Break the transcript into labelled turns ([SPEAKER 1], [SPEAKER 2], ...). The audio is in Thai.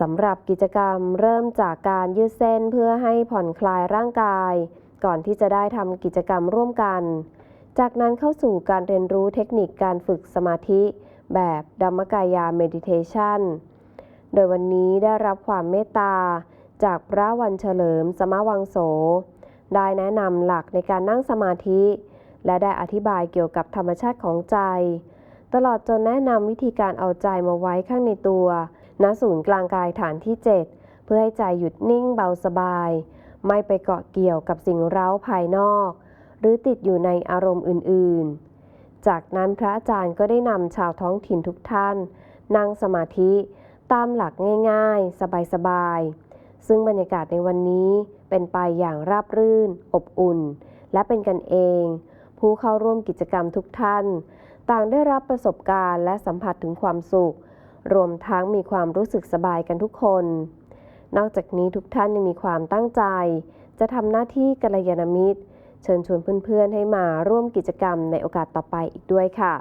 [SPEAKER 1] สำหรับกิจกรรมเริ่มจากการยืดเส้นเพื่อให้ผ่อนคลายร่างกาย ก่อนที่จะได้ทำกิจกรรมร่วมกัน จากนั้นเข้าสู่การเรียนรู้เทคนิคการฝึกสมาธิ แบบดัมมกายาเมดิเทชันโดยวันนี้ได้รับความเมตตา จากพระวันเฉลิมสมวังโส ได้แนะนำหลักในการนั่งสมาธิ และได้อธิบายเกี่ยวกับธรรมชาติของใจ ตลอดจนแนะนำวิธีการเอาใจมาไว้ข้างในตัว ณศูนย์กลางกายฐานที่ 7 เพื่อให้ใจหยุดนิ่งเบาสบาย ไม่ไปเกาะเกี่ยวกับสิ่งเร้าภายนอก หรือติดอยู่ในอารมณ์อื่นๆ จากนั้นพระอาจารย์ก็ได้นำชาวท้องถิ่นทุกท่าน นั่งสมาธิตามหลักง่ายๆ สบายๆ ซึ่งบรรยากาศในวันนี้เป็นไปอย่างราบรื่น อบอุ่น และเป็นกันเอง ผู้เข้าร่วมกิจกรรมทุกท่าน ต่างได้รับประสบการณ์และสัมผัสถึงความสุข รวมทั้งมีความรู้สึกสบายกันทุกคน นอกจากนี้ทุกท่านยังมีความตั้งใจ จะทำหน้าที่กัลยาณมิตร เชิญชวนเพื่อนๆให้มาร่วมกิจกรรมในโอกาสต่อไปอีกด้วยค่ะ